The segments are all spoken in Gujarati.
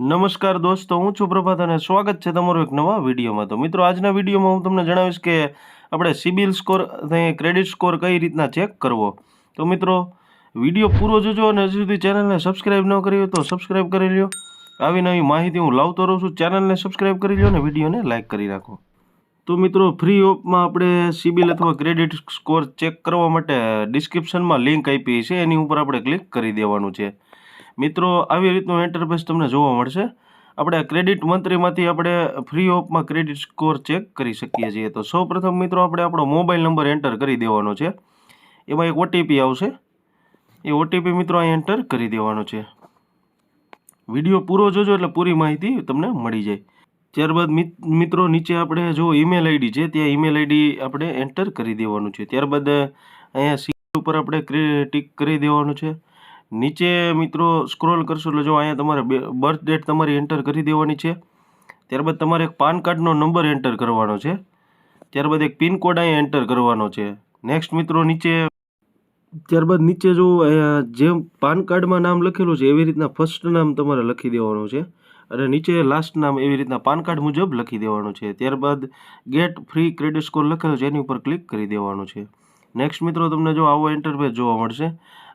નમસ્કાર દોસ્તો, હું છું પ્રભાત અને સ્વાગત છે તમારું એક નવા વિડીયોમાં. તો મિત્રો, આજના વિડીયોમાં હું તમને જણાવીશ કે આપણે સિબિલ સ્કોર ક્રેડિટ સ્કોર કઈ રીતના ચેક કરવો. તો મિત્રો, વીડિયો પૂરો જોજો અને હજી સુધી ચેનલને સબસ્ક્રાઈબ ન કરી તો સબસ્ક્રાઈબ કરી લ્યો. આવી નવી માહિતી હું લાવતો રહું છું. ચેનલને સબસ્ક્રાઈબ કરી લ્યો અને વિડીયોને લાઇક કરી રાખો. તો મિત્રો, ફ્રી ઓપમાં આપણે સિબિલ અથવા ક્રેડિટ સ્કોર ચેક કરવા માટે ડિસ્ક્રિપ્શનમાં લિંક આપી છે. એની ઉપર આપણે ક્લિક કરી દેવાનું છે. મિત્રો, આવી રીતનું ઇન્ટરફેસ તમને જોવા મળશે. આપણે ક્રેડિટ મંત્રીમાંથી આપણે ફ્રી ઓફમાં ક્રેડિટ સ્કોર ચેક કરી શકીએ છીએ. તો સૌપ્રથમ મિત્રો, આપણે આપણો મોબાઈલ નંબર એન્ટર કરી દેવાનો છે. એમાં એક ઓટીપી આવશે. એ ઓટીપી મિત્રો અહીં એન્ટર કરી દેવાનો છે. વીડિયો પૂરો જોજો એટલે પૂરી માહિતી તમને મળી જાય. ત્યારબાદ મિત્રો, નીચે આપણે જો ઈમેલ આઈડી છે, ત્યાં ઈમેલ આઈડી આપણે એન્ટર કરી દેવાનું છે. ત્યારબાદ અહીંયા સી ઉપર આપણે ટીક કરી દેવાનું છે. નીચે મિત્રો સ્ક્રોલ કરશો એટલે જો અહીંયા તમારે બર્થ ડેટ તમારી એન્ટર કરી દેવાની છે. ત્યારબાદ તમારે એક પાન કાર્ડનો નંબર એન્ટર કરવાનો છે. ત્યારબાદ એક પિનકોડ અહીંયા એન્ટર કરવાનો છે. નેક્સ્ટ મિત્રો નીચે ત્યારબાદ નીચે જો, અહીંયા જેમ પાન કાર્ડમાં નામ લખેલું છે, એવી રીતના ફર્સ્ટ નામ તમારે લખી દેવાનું છે. અને નીચે લાસ્ટ નામ એવી રીતના પાન કાર્ડ મુજબ લખી દેવાનું છે. ત્યારબાદ ગેટ ફ્રી ક્રેડિટ સ્કોર લખેલો છે, એની ઉપર ક્લિક કરી દેવાનું છે. નેક્સ્ટ મિત્રો તમને જો આવો ઇન્ટરફેસ જોવા મળશે.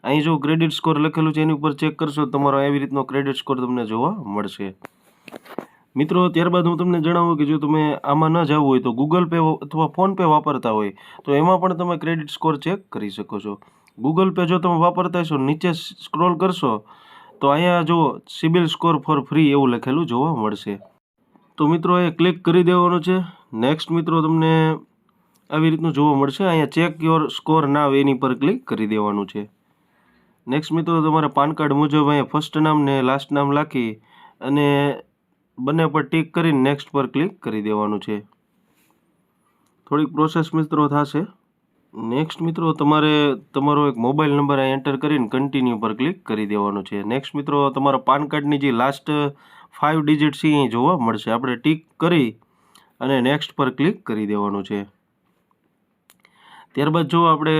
અહીં જો ક્રેડિટ સ્કોર લખેલું છે, એની ઉપર ચેક કરશો, તમારો એવી રીતનો ક્રેડિટ સ્કોર તમને જોવા મળશે. મિત્રો, ત્યારબાદ હું તમને જણાવું કે જો તમે આમાં ન જવું હોય તો ગૂગલ પે અથવા ફોનપે વાપરતા હોય, તો એમાં પણ તમે ક્રેડિટ સ્કોર ચેક કરી શકો છો. ગૂગલ પે જો તમે વાપરતા હશો, નીચે સ્ક્રોલ કરશો, તો અહીંયા જો સિબિલ સ્કોર ફોર ફ્રી એવું લખેલું જોવા મળશે. તો મિત્રો એ ક્લિક કરી દેવાનું છે. નેક્સ્ટ મિત્રો, તમને આવી રીતનું જોવા મળશે. અહીંયા ચેક યોર સ્કોર નાવ એની પર ક્લિક કરી દેવાનું છે. નેક્સ્ટ મિત્રો, તમારે પાન કાર્ડ મુજબ અહીંયા ફર્સ્ટ નામ ને લાસ્ટ નામ લખી અને બંને પર ટીક કરીને નેક્સ્ટ પર ક્લિક કરી દેવાનું છે. થોડીક પ્રોસેસ મિત્રો થશે. નેક્સ્ટ મિત્રો, તમારે તમારો એક મોબાઈલ નંબર અહીં એન્ટર કરીને કન્ટિન્યુ પર ક્લિક કરી દેવાનું છે. નેક્સ્ટ મિત્રો, તમારા પાન કાર્ડની જે લાસ્ટ ફાઇવ ડિજિટ છે અહીં જોવા મળશે. આપણે ટીક કરી અને નેક્સ્ટ પર ક્લિક કરી દેવાનું છે. ત્યારબાદ જો આપણે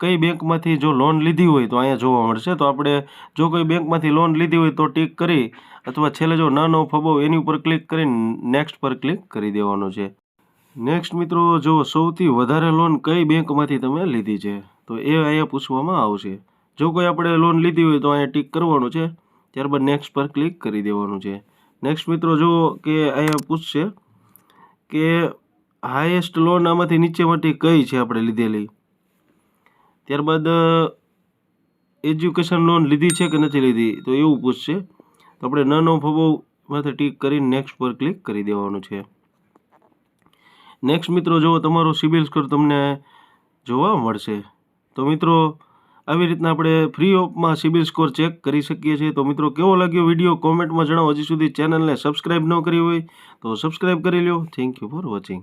કઈ બેંકમાંથી જો લોન લીધી હોય તો અહીંયા જોવા મળશે. તો આપણે જો કોઈ બેંકમાંથી લોન લીધી હોય તો ટીક કરી અથવા છેલ્લે જો ન નો ફબો એની ઉપર ક્લિક કરી નેક્સ્ટ પર ક્લિક કરી દેવાનું છે. નેક્સ્ટ મિત્રો, જો સૌથી વધારે લોન કઈ બેંકમાંથી તમે લીધી છે? તો એ અહીંયા પૂછવામાં આવશે. જો કોઈ આપણે લોન લીધી હોય તો અહીંયા ટીક કરવાનું છે. ત્યારબાદ નેક્સ્ટ પર ક્લિક કરી દેવાનું છે. નેક્સ્ટ મિત્રો, જો કે અહીંયા પૂછશે કે હાઈએસ્ટ લોન આમાંથી નીચેમાંથી કઈ છે આપણે લીધેલી? ત્યારબાદ એજ્યુકેશન લોન લીધી છે કે નથી લીધી, તો એવું પૂછશે. તો આપણે ન નો માથે ટીક કરીને નેક્સ્ટ પર ક્લિક કરી દેવાનું છે. નેક્સ્ટ મિત્રો જો તમારો સિબિલ સ્કોર તમને જોવા મળશે. તો મિત્રો, આવી રીતના આપણે ફ્રી ઓફમાં સિબિલ સ્કોર ચેક કરી શકીએ છીએ. તો મિત્રો, કેવો લાગ્યો વીડિયો કોમેન્ટમાં જણાવો. હજી સુધી ચેનલને સબસ્ક્રાઈબ ન કરી હોય, તો સબસ્ક્રાઈબ કરી લો થેન્ક યુ ફોર વોચિંગ